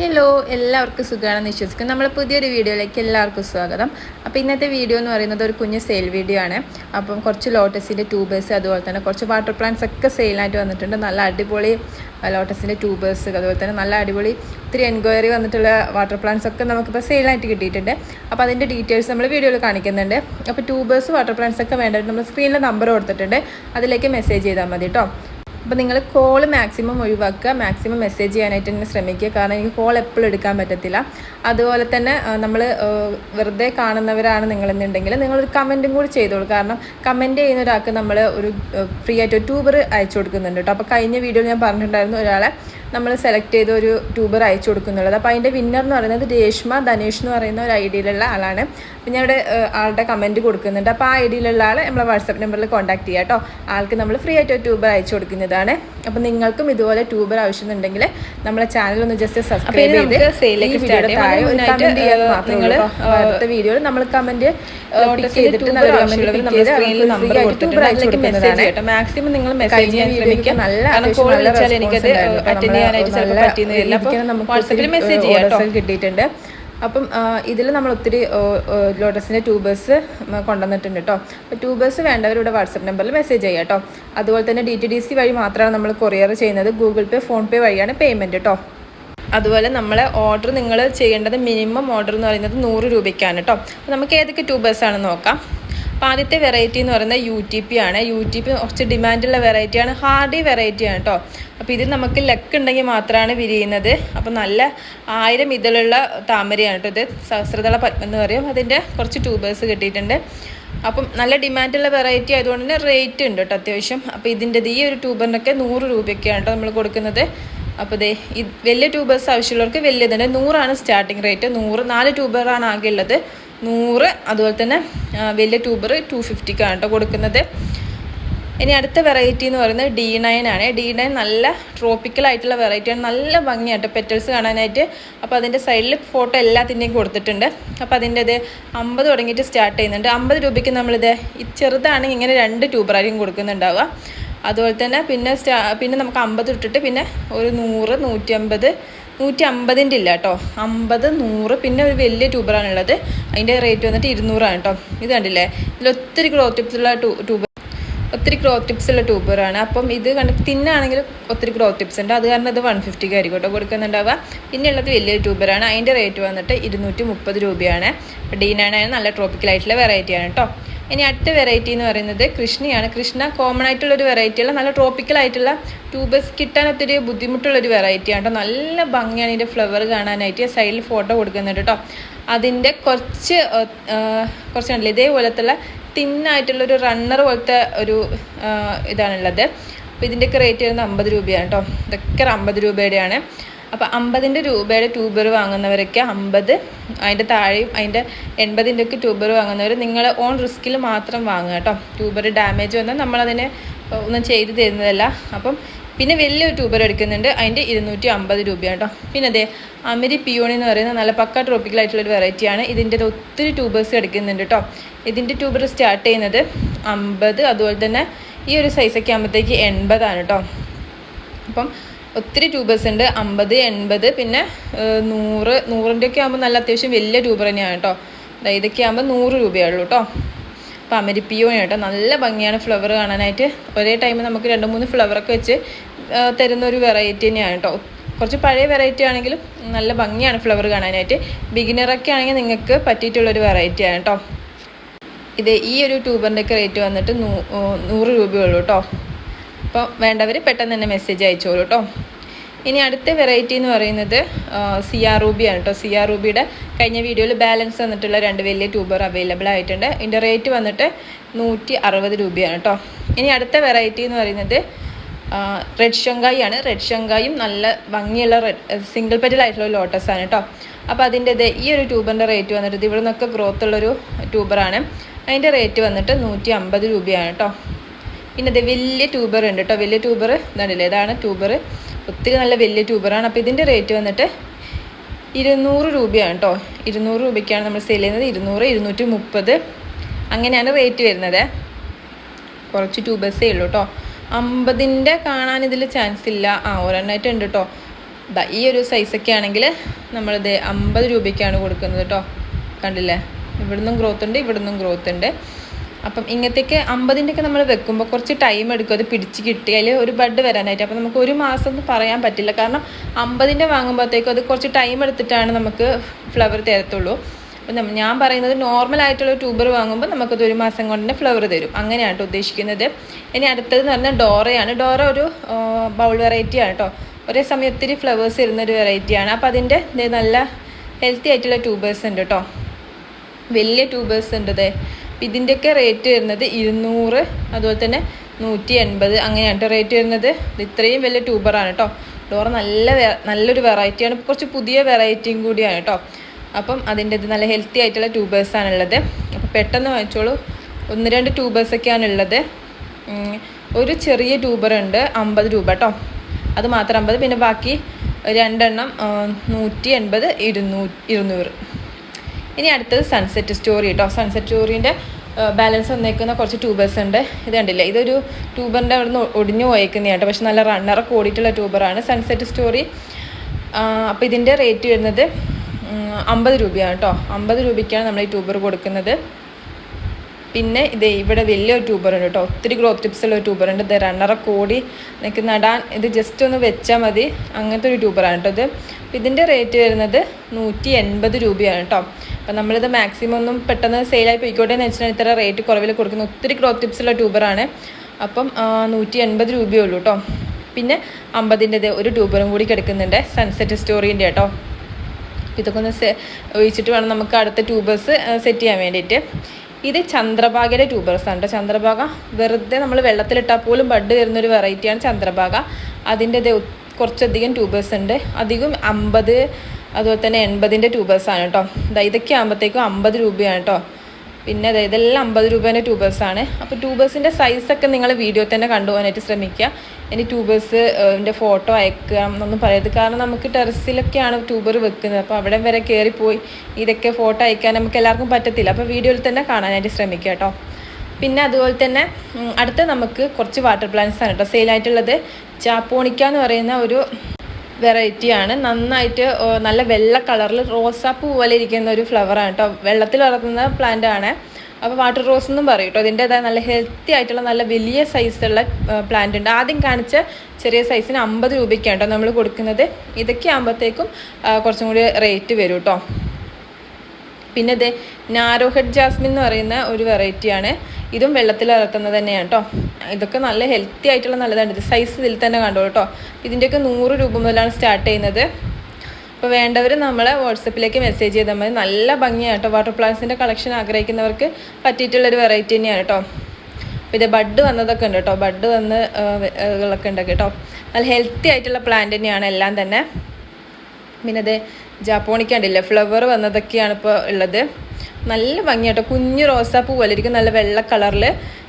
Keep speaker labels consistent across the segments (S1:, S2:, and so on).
S1: Hello എല്ലാവർക്കും സുഖമാണെന്ന് വിശ്വസിക്കും നമ്മൾ പുതിയൊരു വീഡിയോയിലേക്ക് എല്ലാവർക്കും സ്വാഗതം. അപ്പോൾ ഇന്നത്തെ വീഡിയോ എന്ന് പറയുന്നത് ഒരു കുഞ്ഞ് സെയിൽ വീഡിയോ ആണ്. അപ്പം കുറച്ച് ലോട്ടസിന്റെ ട്യൂബേഴ്സ് അതുപോലെ തന്നെ കുറച്ച് വാട്ടർ പ്ലാന്റ്സ് ഒക്കെ സെയിലായിട്ട് വന്നിട്ടുണ്ട്. നല്ല അടിപൊളി ലോട്ടസിന്റെ ട്യൂബേഴ്സ് അതുപോലെ തന്നെ നല്ല അടിപൊളി ഒത്തിരി എൻക്വയറി വന്നിട്ടുള്ള വാട്ടർ പ്ലാന്റ്സ് ഒക്കെ നമുക്കിപ്പോൾ സെയിലായിട്ട് കിട്ടിയിട്ടുണ്ട്. അപ്പോൾ അതിന്റെ ഡീറ്റെയിൽസ് നമ്മൾ വീഡിയോയിൽ കാണിക്കുന്നുണ്ട്. അപ്പോൾ ട്യൂബേഴ്സ് വാട്ടർ പ്ലാന്റ്സ് ഒക്കെ വേണ്ടത് നമ്മൾ സ്ക്രീനിൽ നമ്പർ കൊടുത്തിട്ടുണ്ട്. അതിലേക്ക് മെസ്സേജ് ചെയ്താൽ മതി കേട്ടോ അപ്പോൾ നിങ്ങൾ കോൾ മാക്സിമം ഒഴിവാക്കുക മാക്സിമം മെസ്സേജ് ചെയ്യാനായിട്ട് തന്നെ ശ്രമിക്കുക. കാരണം എനിക്ക് കോൾ എപ്പോഴും എടുക്കാൻ പറ്റത്തില്ല. അതുപോലെ തന്നെ നമ്മൾ വെറുതെ കാണുന്നവരാണ് നിങ്ങളെന്നുണ്ടെങ്കിൽ നിങ്ങളൊരു കമന്റും കൂടി ചെയ്തോളൂ. കാരണം കമന്റ് ചെയ്യുന്ന ഒരാൾക്ക് നമ്മൾ ഒരു ഫ്രീ ആയിട്ട് ഒരു ട്യൂബർ അയച്ചു കൊടുക്കുന്നുണ്ട് കേട്ടോ അപ്പോൾ കഴിഞ്ഞ വീഡിയോയിൽ ഞാൻ പറഞ്ഞിട്ടുണ്ടായിരുന്നു ഒരാളെ നമ്മൾ സെലക്ട് ചെയ്ത ഒരു ട്യൂബർ അയച്ചു കൊടുക്കുന്നുള്ളത്. അപ്പോൾ അതിന്റെ വിന്നർ എന്ന് പറയുന്നത് രേഷ്മ ധനേഷ് എന്ന് പറയുന്ന ഒരു ഐ ഡിയിലുള്ള ആളാണ്. അപ്പം ഞാൻ ഇവിടെ ആളുടെ കമന്റ് കൊടുക്കുന്നുണ്ട്. അപ്പോൾ ആ ഐ ഡിയിലുള്ള ആൾ നമ്മളെ വാട്സപ്പ് നമ്പറിൽ കോൺടാക്ട് ചെയ്യുക കേട്ടോ. ആൾക്ക് നമ്മൾ ഫ്രീ ആയിട്ട് ഒരു ട്യൂബർ അയച്ചു കൊടുക്കുന്നതാണ്. അപ്പോൾ നിങ്ങൾക്കും ഇതുപോലെ ട്യൂബർ ആവശ്യമുണ്ടെങ്കിൽ നമ്മളെ ചാനൽ ഒന്ന് ജസ്റ്റ് സബ്സ്ക്രൈബ് ചെയ്ത് സെയിലേക്ക്. അടുത്ത വീഡിയോയിൽ നമ്മൾ കമന്റ് ചെയ്തിട്ട് മെസ്സേജ് മാക്സിമം നിങ്ങൾ മെസ്സേജ് ചെയ്യാൻ ശ്രമിക്കുക. നല്ല നല്ല
S2: അറ്റൻഡ് ചെയ്യാനായിട്ട് ചിലപ്പോൾ
S1: നമുക്ക്
S2: ചെയ്യാം
S1: കിട്ടിയിട്ടുണ്ട്. അപ്പം ഇതിൽ നമ്മൾ ഒത്തിരി ലോട്ടസിന്റെ ട്യൂബേഴ്സ് കൊണ്ടുവന്നിട്ടുണ്ട് കേട്ടോ അപ്പോൾ ട്യൂബേഴ്സ് വേണ്ടവരിവിടെ വാട്സപ്പ് നമ്പറിൽ മെസ്സേജ് ചെയ്യാം കേട്ടോ അതുപോലെ തന്നെ ഡി ടി ഡി സി വഴി മാത്രമാണ് നമ്മൾ കൊറിയർ ചെയ്യുന്നത്. ഗൂഗിൾ പേ ഫോൺ പേ വഴിയാണ് പേയ്മെന്റ് കേട്ടോ അതുപോലെ നമ്മളെ ഓർഡർ നിങ്ങൾ ചെയ്യേണ്ടത് മിനിമം ഓർഡർ എന്ന് പറയുന്നത് നൂറ് രൂപയ്ക്കാണ് കേട്ടോ നമുക്ക് ഏതൊക്കെ ട്യൂബേഴ്സാണെന്ന് നോക്കാം. അപ്പോൾ ആദ്യത്തെ വെറൈറ്റി എന്ന് പറയുന്നത് യു ടി പി ആണ്. യു ടി പി കുറച്ച് ഡിമാൻഡുള്ള വെറൈറ്റിയാണ് ഹാർഡി വെറൈറ്റിയാണ് കേട്ടോ അപ്പോൾ ഇത് നമുക്ക് ലക്ക് ഉണ്ടെങ്കിൽ മാത്രമാണ് വിരിയുന്നത് അപ്പോൾ നല്ല ആയിരം ഇതിലുള്ള താമരയാണ് കേട്ടോ ഇത്. സഹസ്രതള പത്മം എന്ന് പറയും. അതിന്റെ കുറച്ച് ട്യൂബേഴ്സ് കിട്ടിയിട്ടുണ്ട്. അപ്പം നല്ല ഡിമാൻഡുള്ള വെറൈറ്റി ആയതുകൊണ്ട് തന്നെ റേറ്റ് ഉണ്ട് കേട്ടോ അത്യാവശ്യം. അപ്പോൾ ഇതിന്റെ ഈ ഒരു ട്യൂബറിനൊക്കെ നൂറ് രൂപയൊക്കെയാണ് കേട്ടോ നമ്മൾ കൊടുക്കുന്നത്. അപ്പോൾ ഇതേ വലിയ ട്യൂബേഴ്സ് ആവശ്യമുള്ളവർക്ക് വലിയ വലിയതുണ്ട്. നൂറാണ് സ്റ്റാർട്ടിങ് റേറ്റ് നൂറ് നാല് ട്യൂബറാണ് ആകെ ഉള്ളത് നൂറ് അതുപോലെ തന്നെ വലിയ ട്യൂബർ ടു ഫിഫ്റ്റിക്കാണ് കേട്ടോ കൊടുക്കുന്നത്. ഇനി അടുത്ത വെറൈറ്റി എന്ന് പറയുന്നത് ഡി നയൻ ആണ്. ഡി നയൻ നല്ല ട്രോപ്പിക്കൽ ആയിട്ടുള്ള വെറൈറ്റിയാണ് നല്ല ഭംഗിയായിട്ട് പെറ്റൽസ് കാണാനായിട്ട്. അപ്പോൾ അതിന്റെ സൈഡിൽ ഫോട്ടോ എല്ലാത്തിന്റെയും കൊടുത്തിട്ടുണ്ട്. അപ്പോൾ അതിന്റെ ഇത് അമ്പത് തുടങ്ങിയിട്ട് സ്റ്റാർട്ട് ചെയ്യുന്നുണ്ട്. അമ്പത് രൂപയ്ക്ക് നമ്മളിത് ചെറുതാണെങ്കിൽ ഇങ്ങനെ രണ്ട് ട്യൂബറായിരിക്കും കൊടുക്കുന്നുണ്ടാവുക. അതുപോലെ തന്നെ പിന്നെ സ്റ്റാ പിന്നെ നമുക്ക് അമ്പത് ഇട്ടിട്ട് പിന്നെ ഒരു നൂറ് നൂറ്റി അമ്പത് നൂറ്റി അമ്പതിന്റെ ഇല്ല കേട്ടോ. അമ്പത് നൂറ് പിന്നെ ഒരു വലിയ ട്യൂബറാണ് ഉള്ളത്. അതിന്റെ റേറ്റ് വന്നിട്ട് ഇരുന്നൂറാണ് കേട്ടോ. ഇത് കണ്ടില്ലേ? ഇതിൽ ഒത്തിരി ഗ്രോ ടിപ്സുള്ള ട്യൂബർ ഒത്തിരി ഗ്രോ ടിപ്സ് ഉള്ള ട്യൂബറാണ്. അപ്പം ഇത് കണ്ട് തിന്നാണെങ്കിൽ ഒത്തിരി ഗ്രോ ടിപ്സ് ഉണ്ട്. അത് കാരണം ഇത് വൺ ഫിഫ്റ്റിക്ക് ആയിരിക്കും കേട്ടോ കൊടുക്കുന്നുണ്ടാവുക. പിന്നെ ഉള്ളത് വലിയ ട്യൂബറാണ്. അതിന്റെ റേറ്റ് വന്നിട്ട് ഇരുന്നൂറ്റി മുപ്പത് രൂപയാണ് ഡീനാണ് നല്ല ട്രോപ്പിക്കൽ ആയിട്ടുള്ള വെറൈറ്റിയാണ് കേട്ടോ. ഇനി അടുത്ത വെറൈറ്റി എന്ന് പറയുന്നത് കൃഷ്ണയാണ്. കൃഷ്ണ കോമൺ ആയിട്ടുള്ള ഒരു വെറൈറ്റിയുള്ള നല്ല ട്രോപ്പിക്കൽ ആയിട്ടുള്ള ട്യൂബസ് കിട്ടാൻ ഒത്തിരി ബുദ്ധിമുട്ടുള്ള ഒരു വെറൈറ്റി ആണ് കേട്ടോ നല്ല ഭംഗിയാണ് ഇതിന്റെ ഫ്ലവർ കാണാനായിട്ട്. സൈഡിൽ ഫോട്ടോ കൊടുക്കുന്നുണ്ട് കേട്ടോ അതിന്റെ കുറച്ച് കുറച്ച് കണ്ടില്ലേ? ഇതേപോലത്തുള്ള തിന്നായിട്ടുള്ള ഒരു റണ്ണർ പോലത്തെ ഒരു ഇതാണുള്ളത്. അപ്പോൾ ഇതിന്റെയൊക്കെ റേറ്റ് വരുന്നത് അമ്പത് രൂപയാണ് കേട്ടോ ഇതൊക്കെ അമ്പത് രൂപയുടെയാണ്. അപ്പോൾ അമ്പതിന്റെ രൂപയുടെ ട്യൂബർ വാങ്ങുന്നവരൊക്കെ അമ്പത് അതിന്റെ താഴെയും അതിന്റെ എൺപതിന്റെ ഒക്കെ ട്യൂബർ വാങ്ങുന്നവർ നിങ്ങൾ ഓൺ റിസ്കിൽ മാത്രം വാങ്ങുക കേട്ടോ. ട്യൂബർ ഡാമേജ് വന്നാൽ നമ്മളതിനെ ഒന്നും ചെയ്ത് തരുന്നതല്ല. അപ്പം പിന്നെ വലിയൊരു ട്യൂബർ എടുക്കുന്നുണ്ട് അതിന്റെ ഇരുന്നൂറ്റി അമ്പത് രൂപയാണ് കേട്ടോ. പിന്നെ അതെ അമിരി പിയോണി എന്ന് പറയുന്ന നല്ല പക്ക ഒരു വെറൈറ്റിയാണ് ഇതിന്റെ ഒത്തിരി ട്യൂബേഴ്സ് എടുക്കുന്നുണ്ട് കേട്ടോ. ഇതിന്റെ ട്യൂബർ സ്റ്റാർട്ട് ചെയ്യുന്നത് അമ്പത് അതുപോലെ തന്നെ ഈ ഒരു സൈസൊക്കെ ആകുമ്പോഴത്തേക്ക് എൺപതാണ് കേട്ടോ. അപ്പം ഒത്തിരി ട്യൂബേഴ്സ് ഉണ്ട്. അമ്പത് എൺപത് പിന്നെ നൂറ് നൂറിന്റെ ഒക്കെ ആകുമ്പോൾ നല്ല അത്യാവശ്യം വലിയ ട്യൂബർ തന്നെയാണ് കേട്ടോ. ഇതൊക്കെ ആകുമ്പോൾ നൂറ് രൂപയേ ഉള്ളൂ കേട്ടോ അപ്പോൾ അമരിപ്പിയോ കേട്ടോ. നല്ല ഭംഗിയാണ് ഫ്ലവർ കാണാനായിട്ട്. ഒരേ ടൈമിൽ നമുക്ക് രണ്ട് മൂന്ന് ഫ്ലവറൊക്കെ വെച്ച് തരുന്ന ഒരു വെറൈറ്റി തന്നെയാണ് കേട്ടോ. കുറച്ച് പഴയ വെറൈറ്റി ആണെങ്കിലും നല്ല ഭംഗിയാണ് ഫ്ലവർ കാണാനായിട്ട്. ബിഗിനറൊക്കെ ആണെങ്കിൽ നിങ്ങൾക്ക് പറ്റിയിട്ടുള്ളൊരു വെറൈറ്റിയാണ് കേട്ടോ. ഇത് ഈ ഒരു ട്യൂബറിന്റെയൊക്കെ റേറ്റ് വന്നിട്ട് നൂ നൂറ് രൂപയുള്ളൂ കേട്ടോ. അപ്പോൾ വേണ്ടവർ പെട്ടെന്ന് തന്നെ മെസ്സേജ് അയച്ചോളൂ കേട്ടോ ഇനി അടുത്ത വെറൈറ്റി എന്ന് പറയുന്നത് സി ആർ റൂബിയാണ് കേട്ടോ സി ആർ റൂബിയുടെ കഴിഞ്ഞ വീഡിയോയിൽ ബാലൻസ് വന്നിട്ടുള്ള രണ്ട് വലിയ ട്യൂബർ അവൈലബിൾ ആയിട്ടുണ്ട്. ഇതിന്റെ റേറ്റ് വന്നിട്ട് നൂറ്റി അറുപത് രൂപയാണ് കേട്ടോ ഇനി അടുത്ത വെറൈറ്റി എന്ന് പറയുന്നത് റെഡ് ഷങ്കായി ആണ്. റെഡ് ഷങ്കായും നല്ല ഭംഗിയുള്ള റെഡ് സിംഗിൾ പെറ്റലായിട്ടുള്ള ലോട്ടസ് ആണ് കേട്ടോ അപ്പോൾ അതിന്റെ ഇത് ഈ ഒരു ട്യൂബറിന്റെ റേറ്റ് വന്നിട്ട് ഇവിടെ നിന്നൊക്കെ ഗ്രോത്തുള്ളൊരു ട്യൂബറാണ് അതിന്റെ റേറ്റ് വന്നിട്ട് നൂറ്റി അമ്പത് രൂപയാണ് കേട്ടോ പിന്നെ ഇത് വലിയ ട്യൂബർ ഉണ്ട് കേട്ടോ വലിയ ട്യൂബർ കണ്ടില്ലേ? ഇതാണ് ട്യൂബർ. ഒത്തിരി നല്ല വലിയ ട്യൂബറാണ് അപ്പോൾ ഇതിന്റെ റേറ്റ് വന്നിട്ട് ഇരുന്നൂറ് രൂപയാണ് കേട്ടോ ഇരുന്നൂറ് രൂപയ്ക്കാണ് നമ്മൾ സെയിൽ ചെയ്യുന്നത്. ഇരുന്നൂറ് ഇരുന്നൂറ്റി മുപ്പത്. അങ്ങനെയാണ് റേറ്റ് വരുന്നത്. കുറച്ച് ട്യൂബേഴ്സേ ഉള്ളൂ കേട്ടോ അമ്പതിന്റെ കാണാൻ ഇതിൽ ചാൻസ് ഇല്ല. ആ ഒരെണ്ണമായിട്ട് ഉണ്ട് കേട്ടോ ഈ ഒരു സൈസൊക്കെ ആണെങ്കിൽ നമ്മളിത് അമ്പത് രൂപയ്ക്കാണ് കൊടുക്കുന്നത് കേട്ടോ കണ്ടില്ലേ? ഇവിടുന്നും ഗ്രോത്ത് ഉണ്ട് ഇവിടുന്നും ഗ്രോത്ത് ഉണ്ട്. അപ്പം ഇങ്ങനത്തെയൊക്കെ അമ്പതിന്റെയൊക്കെ നമ്മൾ വെക്കുമ്പോൾ കുറച്ച് ടൈം എടുക്കും. അത് പിടിച്ച് കിട്ടിയാൽ ഒരു ബഡ് വരാനായിട്ട്. അപ്പം നമുക്ക് ഒരു മാസം എന്ന് പറയാൻ പറ്റില്ല. കാരണം അമ്പതിന്റെ വാങ്ങുമ്പോഴത്തേക്കും അത് കുറച്ച് ടൈം എടുത്തിട്ടാണ് നമുക്ക് ഫ്ലവർ തരത്തുള്ളൂ. അപ്പം ഞാൻ പറയുന്നത് നോർമൽ ആയിട്ടുള്ള ട്യൂബർ വാങ്ങുമ്പോൾ നമുക്കത് ഒരു മാസം കൊണ്ട് ഫ്ലവർ തരും. അങ്ങനെയാണ് കേട്ടോ ഉദ്ദേശിക്കുന്നത്. ഇനി അടുത്തത് എന്ന് പറഞ്ഞാൽ ഡോറയാണ്. ഡോറ ഒരു ബൗൾ വെറൈറ്റി ആണ് കേട്ടോ ഒരേ സമയം ഒത്തിരി ഫ്ലവേഴ്സ് ഇരുന്നൊരു വെറൈറ്റിയാണ് അപ്പോൾ അതിന്റെ നല്ല ഹെൽത്തി ആയിട്ടുള്ള ട്യൂബേഴ്സ് ഉണ്ട് കേട്ടോ വലിയ ട്യൂബേഴ്സ് ഉണ്ട് ഇതേ. ഇതിന്റെയൊക്കെ റേറ്റ് വരുന്നത് ഇരുന്നൂറ് അതുപോലെ തന്നെ നൂറ്റി എൺപത് അങ്ങനെയാണ് റേറ്റ് വരുന്നത്. ഇത് ഇത്രയും വലിയ ട്യൂബറാണ് കേട്ടോ ഡോറ നല്ല നല്ലൊരു വെറൈറ്റിയാണ് കുറച്ച് പുതിയ വെറൈറ്റിയും കൂടിയാണ് കേട്ടോ അപ്പം അതിന്റെ നല്ല ഹെൽത്തി ആയിട്ടുള്ള ട്യൂബേഴ്സാണ് ഉള്ളത്. അപ്പോൾ പെട്ടെന്ന് വാങ്ങിച്ചോളൂ. ഒന്ന് രണ്ട് ട്യൂബേഴ്സൊക്കെയാണ് ഉള്ളത്. ഒരു ചെറിയ ട്യൂബർ ഉണ്ട് അമ്പത് രൂപ കേട്ടോ അത് മാത്രം അമ്പത് പിന്നെ ബാക്കി രണ്ടെണ്ണം നൂറ്റി എൺപത് ഇരുന്നൂ ഇരുന്നൂറ്. ഇനി അടുത്തത് സൺസെറ്റ് സ്റ്റോറി കേട്ടോ സൺസെറ്റ് സ്റ്റോറീന്റെ ബാലൻസ് വന്നേക്കുന്ന കുറച്ച് ട്യൂബേഴ്സ് ഉണ്ട്. ഇത് കണ്ടില്ലേ? ഇതൊരു ട്യൂബറിന്റെ അവിടെ നിന്ന് ഒടിഞ്ഞു പോയേക്കുന്ന കേട്ടോ. പക്ഷെ നല്ല റണ്ണറൊക്കെ ഓടിയിട്ടുള്ള ട്യൂബറാണ് സൺസെറ്റ് സ്റ്റോറി അപ്പോൾ ഇതിന്റെ റേറ്റ് വരുന്നത് അമ്പത് രൂപയാണ് കേട്ടോ. അമ്പത് രൂപയ്ക്കാണ് നമ്മൾ ഈ ട്യൂബർ കൊടുക്കുന്നത്. പിന്നെ ഇത് ഇവിടെ വലിയൊരു ട്യൂബറുണ്ട് കേട്ടോ. ഒത്തിരി ഗ്രോത്ത് ടിപ്സ് ഉള്ള ഒരു ട്യൂബർ ഉണ്ട്. ഇത് റണ്ണറൊക്കെ ഓടി എനിക്ക് നടാൻ ഇത് ജസ്റ്റ് ഒന്ന് വെച്ചാൽ മതി. അങ്ങനത്തെ ഒരു ട്യൂബറാണ് കേട്ടോ ഇത്. ഇതിന്റെ റേറ്റ് വരുന്നത് നൂറ്റി എൺപത് രൂപയാണ് കേട്ടോ. അപ്പം നമ്മളിത് മാക്സിമം ഒന്നും പെട്ടെന്ന് സെയിലായി പോയിക്കോട്ടെ എന്ന് വെച്ചിട്ടുണ്ടെങ്കിൽ ഇത്ര റേറ്റ് കുറവിൽ കൊടുക്കുന്ന ഒത്തിരി ക്രോപ്പ് ടിപ്സ് ഉള്ള ട്യൂബറാണ്. അപ്പം നൂറ്റി എൺപത് രൂപയേ ഉള്ളൂ കേട്ടോ. പിന്നെ അമ്പതിന്റെ ഒരു ട്യൂബറും കൂടി കിടക്കുന്നുണ്ട്. സൺസെറ്റ് സ്റ്റോറീന്റെ കേട്ടോ. ഇതൊക്കെ ഒന്ന് ഒഴിച്ചിട്ട് വേണം നമുക്ക് അടുത്ത ട്യൂബേഴ്സ് സെറ്റ് ചെയ്യാൻ വേണ്ടിയിട്ട്. ഇത് ചന്ദ്രഭാഗയുടെ ട്യൂബേഴ്സ് ആണ് കേട്ടോ. ചന്ദ്രഭാഗ വെറുതെ നമ്മൾ വെള്ളത്തിലിട്ടാൽ പോലും ബഡ് വരുന്നൊരു വെറൈറ്റിയാണ് ചന്ദ്രഭാഗ. അതിന്റെ കുറച്ചധികം ട്യൂബേഴ്സ് ഉണ്ട്. അധികം അമ്പത് അതുപോലെ തന്നെ എൺപതിന്റെ ട്യൂബേഴ്സാണ് കേട്ടോ ഇതൊക്കെ ആകുമ്പോഴത്തേക്കും അമ്പത് രൂപയാണ് കേട്ടോ പിന്നെ അതായത് ഇതെല്ലാം അമ്പത് രൂപേന്റെ ട്യൂബേഴ്സാണ് അപ്പോൾ ട്യൂബേഴ്സിന്റെ സൈസൊക്കെ നിങ്ങൾ വീഡിയോ തന്നെ കണ്ടുപോകാനായിട്ട് ശ്രമിക്കുക. ഇനി ട്യൂബേഴ്സ് എന്റെ ഫോട്ടോ അയക്കുക എന്നൊന്നും പറയരുത്. കാരണം നമുക്ക് ടെറസിലൊക്കെയാണ് ട്യൂബർ വെക്കുന്നത്. അപ്പോൾ അവിടെ വരെ കയറിപ്പോയി ഇതൊക്കെ ഫോട്ടോ അയക്കാൻ നമുക്ക് എല്ലാവർക്കും പറ്റത്തില്ല. അപ്പോൾ വീഡിയോയിൽ തന്നെ കാണാനായിട്ട് ശ്രമിക്കുക കേട്ടോ പിന്നെ അതുപോലെ തന്നെ അടുത്ത നമുക്ക് കുറച്ച് വാട്ടർ പ്ലാന്റ്സ് ആണ് കേട്ടോ. സെയിലായിട്ടുള്ളത് ചാപ്പോണിക്ക എന്ന് പറയുന്ന ഒരു വെറൈറ്റിയാണ് നന്നായിട്ട് നല്ല വെള്ള കളറിൽ റോസാപ്പൂ പോലെ ഇരിക്കുന്ന ഒരു ഫ്ലവറാണ് കേട്ടോ. വെള്ളത്തിൽ വളർത്തുന്ന പ്ലാന്റ് ആണ്. അപ്പോൾ വാട്ടർ റോസ് എന്നും പറയും കേട്ടോ. ഇതിന്റെതായ നല്ല ഹെൽത്തി ആയിട്ടുള്ള നല്ല വലിയ സൈസുള്ള പ്ലാന്റ് ഉണ്ട്. ആദ്യം കാണിച്ച ചെറിയ സൈസിന് അമ്പത് രൂപയ്ക്കാണ് കേട്ടോ നമ്മൾ കൊടുക്കുന്നത്. ഇതൊക്കെ ആകുമ്പോഴത്തേക്കും കുറച്ചും കൂടി റേറ്റ് വരും കേട്ടോ. പിന്നെ ഇത് നാരോ ഹെഡ് ജാസ്മിൻ എന്ന് പറയുന്ന ഒരു വെറൈറ്റിയാണ് ഇതും വെള്ളത്തിൽ ഇറക്കുന്നത് തന്നെയാണ് കേട്ടോ ഇതൊക്കെ നല്ല ഹെൽത്തി ആയിട്ടുള്ള നല്ലതാണ്. ഇത് സൈസ് ഇതിൽ തന്നെ കണ്ടോളൂ കേട്ടോ ഇതിന്റെയൊക്കെ നൂറ് രൂപ മുതലാണ് സ്റ്റാർട്ട് ചെയ്യുന്നത്. അപ്പോൾ വേണ്ടവർ നമ്മളെ വാട്സപ്പിലേക്ക് മെസ്സേജ് ചെയ്താൽ മതി. നല്ല ഭംഗിയാണ് കേട്ടോ വാട്ടർ പ്ലാന്റ്സിന്റെ കളക്ഷൻ ആഗ്രഹിക്കുന്നവർക്ക് പറ്റിയിട്ടുള്ളൊരു വെറൈറ്റി തന്നെയാണ് കേട്ടോ ഇത് ബഡ് വന്നതൊക്കെ ഉണ്ട് കേട്ടോ ബഡ് വന്ന് ഇതൊക്കെ ഉണ്ട് കേട്ടോ നല്ല ഹെൽത്തി ആയിട്ടുള്ള പ്ലാന്റ് തന്നെയാണ് എല്ലാം തന്നെ. പിന്നെ അത് ജാപ്പോണിക്ക ഉണ്ടല്ലേ ഫ്ലവർ വന്നതൊക്കെയാണ് ഇപ്പോൾ ഉള്ളത്. നല്ല ഭംഗിയാട്ടോ. കുഞ്ഞു റോസാപ്പൂ പോലെ ഇരിക്കും നല്ല വെള്ള കളറിൽ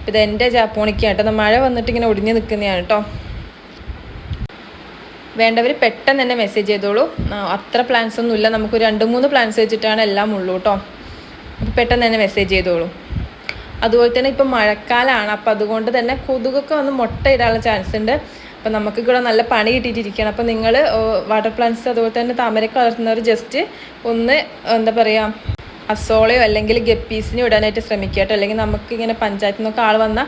S1: ഇത് എന്റെ ജാപ്പോണിക്ക മഴ വന്നിട്ട് ഇങ്ങനെ ഒടിഞ്ഞു നിൽക്കുന്നതാണ് കേട്ടോ വേണ്ടവർ പെട്ടെന്ന് തന്നെ മെസ്സേജ് ചെയ്തോളൂ. അത്ര പ്ലാൻസ് ഒന്നും ഇല്ല. നമുക്ക് രണ്ട് മൂന്ന് പ്ലാൻസ് വെച്ചിട്ടാണ് എല്ലാം ഉള്ളൂ കേട്ടോ അപ്പോൾ പെട്ടെന്ന് തന്നെ മെസ്സേജ് ചെയ്തോളൂ. അതുപോലെ തന്നെ ഇപ്പം മഴക്കാലമാണ് അപ്പോൾ അതുകൊണ്ട് തന്നെ കൊതുകൊക്കെ വന്ന് മുട്ട ഇടാനുള്ള ചാൻസ് ഉണ്ട്. അപ്പം നമുക്ക് ഇവിടെ നല്ല പണി കിട്ടിയിട്ടിരിക്കുകയാണ്. അപ്പം നിങ്ങൾ വാട്ടർ പ്ലാന്റ്സ് അതുപോലെ തന്നെ താമരക്ക് വളർത്തുന്നവർ ജസ്റ്റ് ഒന്ന് എന്താ പറയുക അസോളയോ അല്ലെങ്കിൽ ഗപ്പീസിനെ ഇടാനായിട്ട് ശ്രമിക്കുക കേട്ടോ. അല്ലെങ്കിൽ നമുക്ക് ഇങ്ങനെ പഞ്ചായത്തിൽ നിന്നൊക്കെ ആൾ വന്ന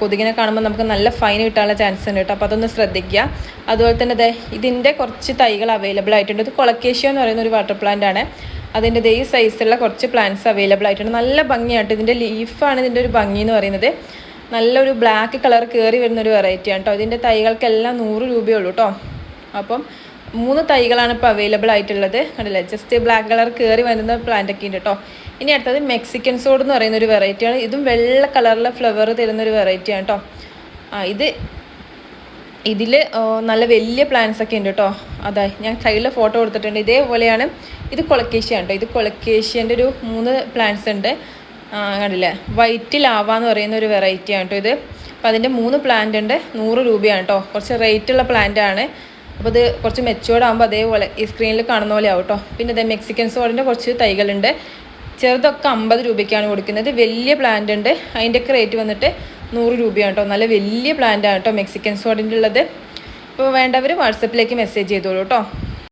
S1: കൊതുകിനെ കാണുമ്പോൾ നമുക്ക് നല്ല ഫൈൻ കിട്ടാനുള്ള ചാൻസ് ഉണ്ട് കേട്ടോ. അപ്പോൾ അതൊന്ന് ശ്രദ്ധിക്കുക. അതുപോലെ തന്നെ ദേ ഇതിന്റെ കുറച്ച് തൈകൾ അവൈലബിൾ ആയിട്ടുണ്ട്. ഇത് കൊളക്കേഷ്യ എന്ന് പറയുന്ന ഒരു വാട്ടർ പ്ലാന്റ് ആണ്. അതിന്റെ ദേ സൈസുള്ള കുറച്ച് പ്ലാന്റ്സ് അവൈലബിൾ ആയിട്ടുണ്ട്. നല്ല ഭംഗിയായിട്ട് ഇതിന്റെ ലീഫാണ് ഇതിന്റെ ഒരു ഭംഗി എന്ന് പറയുന്നത്. നല്ലൊരു ബ്ലാക്ക് കളർ കയറി വരുന്ന ഒരു വെറൈറ്റിയാണ് കേട്ടോ ഇതിന്റെ തൈകൾക്കെല്ലാം നൂറ് രൂപയേ ഉള്ളൂ കേട്ടോ അപ്പം മൂന്ന് തൈകളാണ് ഇപ്പോൾ അവൈലബിൾ ആയിട്ടുള്ളത്. കണ്ടില്ലേ? ജസ്റ്റ് ബ്ലാക്ക് കളർ കയറി വരുന്ന പ്ലാന്റ് ഒക്കെ ഉണ്ട് കേട്ടോ ഇനി അടുത്തത് മെക്സിക്കൻ സോഡ് എന്ന് പറയുന്ന ഒരു വെറൈറ്റിയാണ് ഇതും വെള്ള കളറിലെ ഫ്ലവർ തരുന്ന ഒരു വെറൈറ്റിയാണ് കേട്ടോ ആ ഇത് ഇതിൽ നല്ല വലിയ പ്ലാന്റ്സ് ഒക്കെ ഉണ്ട് കേട്ടോ അതായത് ഞാൻ സൈഡിൽ ഫോട്ടോ കൊടുത്തിട്ടുണ്ട്. ഇതേപോലെയാണ് ഇത് കൊളക്കേഷ്യ കേട്ടോ ഇത് കൊളക്കേഷ്യന്റെ ഒരു മൂന്ന് പ്ലാന്റ്സ് ഉണ്ട്. കണ്ടില്ലേ? വൈറ്റ് ലാവ എന്ന് പറയുന്ന ഒരു വെറൈറ്റിയാണ് കേട്ടോ ഇത്. അപ്പോൾ അതിന്റെ മൂന്ന് പ്ലാന്റ് ഉണ്ട്. നൂറ് രൂപയാണ് കേട്ടോ. കുറച്ച് റേറ്റ് ഉള്ള പ്ലാന്റ് ആണ്. അപ്പോൾ ഇത് കുറച്ച് മെച്ചുവേർഡ് ആകുമ്പോൾ അതേപോലെ ഈ സ്ക്രീനിൽ കാണുന്ന പോലെ ആവും കേട്ടോ. പിന്നെ ഇത് മെക്സിക്കൻ സോഡിന്റെ കുറച്ച് തൈകളുണ്ട്. ചെറുതൊക്കെ അമ്പത് രൂപയ്ക്കാണ് കൊടുക്കുന്നത്. വലിയ പ്ലാന്റ് ഉണ്ട്. അതിന്റെയൊക്കെ റേറ്റ് വന്നിട്ട് നൂറ് രൂപയാണ് കേട്ടോ. നല്ല വലിയ പ്ലാന്റ് ആണ് കേട്ടോ മെക്സിക്കൻ സോഡിന്റെ ഉള്ളത്. അപ്പോൾ വേണ്ടവർ വാട്സപ്പിലേക്ക് മെസ്സേജ് ചെയ്തോളൂ കേട്ടോ.